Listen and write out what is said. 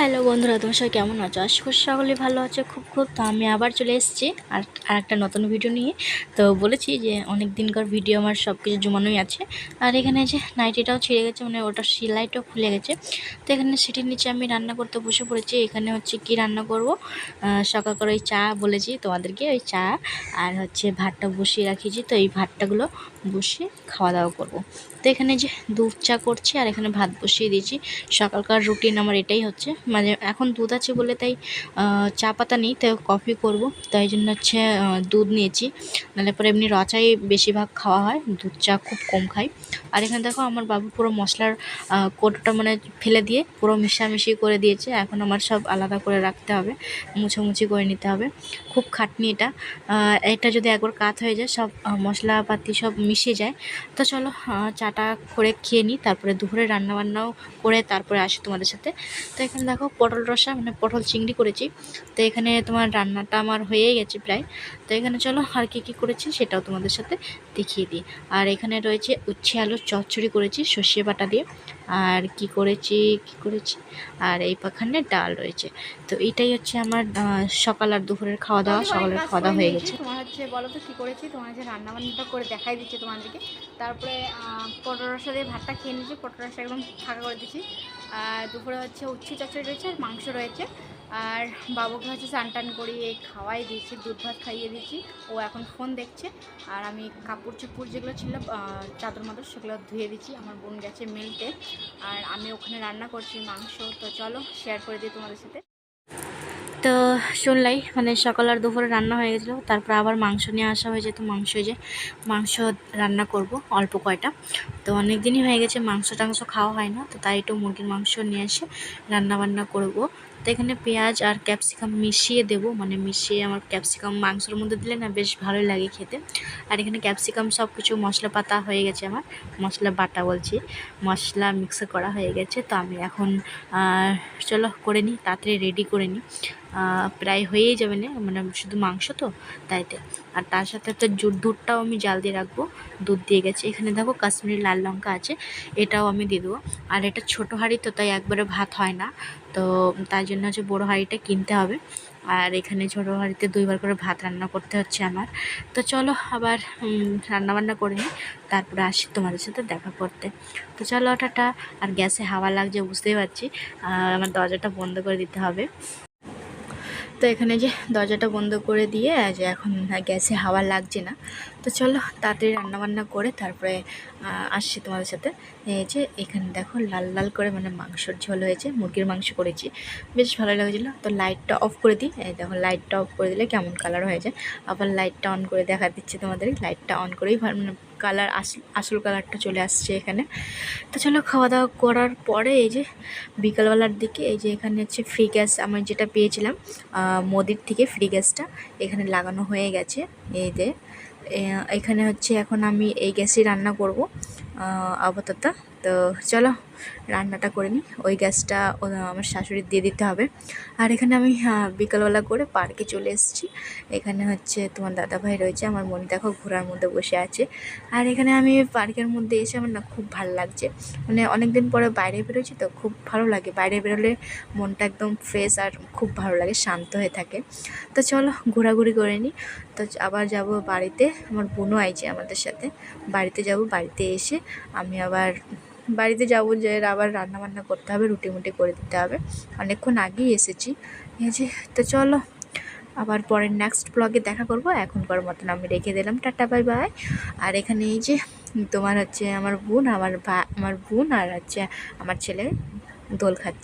Hello বন্ধুরা, তোমার সবাই কেমন আছো? আশা করি সকলে ভালো আছে, খুব খুব। তো আমি আবার চলে এসেছি আর আর একটা নতুন ভিডিও নিয়ে। তো বলেছি যে অনেক দিনকার ভিডিও আমার সব কিছু জমানোই আছে। আর এখানে যে নাইটিটাও ছিঁড়ে গেছে মানে ওটা সেলাইটাও খুলে গেছে। তো এখানে সিটির নিচে আমি রান্না করতে বসে পড়েছি। এখানে হচ্ছে কি রান্না করব? সকাল করে ওই চা বলেছি তোমাদেরকে, ওই চা আর হচ্ছে ভাতটা বসিয়ে রাখিয়েছি। তো এই ভাতটাগুলো বসিয়ে খাওয়া দাওয়া করব। তো এখানে যে দুধ চা করছি আর এখানে ভাত বসিয়ে দিয়েছি। সকালকার রুটিন আমার এটাই হচ্ছে। মানে এখন দুধ আছে বলে তাই চা পাতা নেই, তাই কফি করব। তাই জন্য হচ্ছে দুধ নিয়েছি। নাহলে পরে এমনি রচাই বেশিরভাগ খাওয়া হয়, দুধ চা খুব কম খাই। আর এখানে দেখো আমার বাবু পুরো মশলার কোটোটা মানে ফেলে দিয়ে পুরো মিশামিশি করে দিয়েছে। এখন আমার সব আলাদা করে রাখতে হবে, মুছোমুছি করে নিতে হবে। খুব খাটনি এটা। এটা যদি একবার কাত হয়ে যায়, সব মশলাপাতি সব মিশে যায়, তো চলো চাটা করে খেয়ে নিই তারপরে দুপুরে রান্নাবান্নাও করে তারপরে আসি তোমাদের সাথে। তো এখানে দেখো পটল রসা মানে পটল চিংড়ি করেছি। তো এখানে তোমার রান্নাটা আমার হয়ে গেছে প্রায়। তো এখানে চলো আর কী কী করেছি সেটাও তোমাদের সাথে দেখিয়ে দিই। আর এখানে রয়েছে উচ্ছে আলুর চচ্চড়ি করেছি সর্ষে বাটা দিয়ে। আর কি করেছি কি করেছি? আর এই পাখানে ডাল রয়েছে। তো এইটাই হচ্ছে আমার সকাল আর দুপুরের খাওয়া দাওয়া সকালের খাওয়া দাওয়া হয়ে গেছে। তোমার হচ্ছে বলো তো কী করেছি? তোমার যে রান্না বান্নাটা করে দেখাই দিচ্ছি তোমাদেরকে। তারপরে পটল রসা দিয়ে ভাতটা খেয়ে নিয়েছি। পটল রসা একদম ফাঁকা করে দিচ্ছি আর দুপুরে হচ্ছে উচ্ছে চচ্চড়ি রয়েছে আর মাংস রয়েছে। আর বাবুকে হচ্ছে স্নান টান করিয়ে খাওয়াই দিয়েছি, দুধ ভাত খাইয়ে দিয়েছি। ও এখন ফোন দেখছে আর আমি কাপড় চোপড় যেগুলো ছিল চাদর মাদর সেগুলো ধুয়ে দিচ্ছি আমার বোন গেছে মেলতে। আর আমি ওখানে রান্না করছি মাংস, তো চলো শেয়ার করে দিই তোমাদের সাথে। তো শুনলাই মানে সকাল আর দুপুরে রান্না হয়ে গেছিল, তারপর আবার মাংস নিয়ে আসা হয়েছে, তো মাংস যে মাংস রান্না করব, অল্প কয়টা। তো অনেক দিনই হয়ে গেছে মাংস টাংস খাওয়া হয় না, তো তাই একটু মুরগির মাংস নিয়ে এসে রান্না বান্না করব। তো এখানে পেঁয়াজ আর ক্যাপসিকাম মিশিয়ে দেব। মানে মিশিয়ে আমার ক্যাপসিকাম মাংসের মধ্যে দিলে না বেশ ভালোই লাগে খেতে। আর এখানে ক্যাপসিকাম সব কিছু মশলা পাতা হয়ে গেছে আমার। মশলা বাটা বলছি। মশলা মিক্স করা হয়ে গেছে। তো আমি এখন চলো করে নিই, তাড়াতাড়ি রেডি করে নিই। প্রায় হয়েই যাবে না? মানে শুধু মাংস তো তাইতে আর তার সাথে একটা দুধটাও আমি জাল দিয়ে রাখব। দুধ দিয়ে গেছে। এখানে দেখো কাশ্মীরি লাল লঙ্কা আছে। এটাও আমি দিয়ে দেবো। আর এটা ছোটো হাঁড়ি তো, তাই একবারে ভাত হয় না। তো তাই জন্য হচ্ছে বড়ো হাঁড়িটা কিনতে হবে। আর এখানে ছোটো হাঁড়িতে দুইবার করে ভাত রান্না করতে হচ্ছে আমার। তো চলো আবার উম, রান্না বান্না করে নিই তারপরে আসি তোমাদের সাথে দেখা করতে। তো চলো টাটা। আর গ্যাসে হাওয়া লাগছে বুঝতেই পারছি। আমার দরজাটা বন্ধ করে দিতে হবে। তো এখানে যে দরজাটা বন্ধ করে দিয়ে যে এখন গ্যাসে হাওয়া লাগছে না। তো চলো তাড়াতাড়ি রান্নাবান্না করে তারপরে আসছি তোমাদের সাথে। এই যে এখানে দেখো লাল লাল করে মানে মাংসর ঝোল হয়েছে, মুরগির মাংস করেছি। বেশ ভালো লাগছিল। তো লাইটটা অফ করে দিই। এই দেখো লাইটটা অফ করে দিলে কেমন কালার হয়ে যায়। আবার লাইটটা অন করে দেখা দিচ্ছে তোমাদের লাইটটা অন করেই মানে কালার আসল আসল কালারটা চলে আসছে এখানে। তো চলো খাওয়া দাওয়া করার পরে এই যে বিকালবেলার দিকে এই যে এখানে হচ্ছে ফ্রি গ্যাস আমি যেটা পেয়েছিলাম মোদির থেকে ফ্রি গ্যাসটা এখানে লাগানো হয়ে গেছে। এই যে এখানে হচ্ছে এখন আমি এই গ্যাসে রান্না করব আপাতত। তো চলো। রান্নাটা করে নিই। ওই গ্যাসটা আমার শাশুড়ি দিয়ে দিতে হবে। আর এখানে আমি বিকালবেলা করে পার্কে চলে এসেছি। এখানে হচ্ছে তোমার দাদাভাই রয়েছে, আমার মনে দেখো ঘোরার মধ্যে বসে আছে। আর এখানে আমি পার্কের মধ্যে এসে আমার না খুব ভালো লাগছে। মানে অনেক দিন পরে বাইরে বেরোচ্ছি তো খুব ভালো লাগে। বাইরে বেরোলে মনটা একদম ফ্রেশ আর খুব ভালো লাগে, শান্ত হয়ে থাকে। তো চলো ঘোরাঘুরি করে নিই। তো আবার যাব বাড়িতে, আমার বোনও আইছে আমাদের সাথে। বাড়িতে যাব, বাড়িতে এসে আমি আবার বাড়িতে যাব যে আবার রান্না বান্না করতে হবে, রুটি মুটি করে দিতে হবে। অনেকক্ষণ আগেই এসেছি। এই তো চলো, আবার পরের নেক্সট ব্লগে দেখা করব। এখনকার মতন আমি রেখে দিলাম। টাটা বাই বাই আর এখানে এই যে, তোমার হচ্ছে আমার বোন, আমার ভা, আমার বোন আর হচ্ছে আমার ছেলে দোল খাচ্ছে।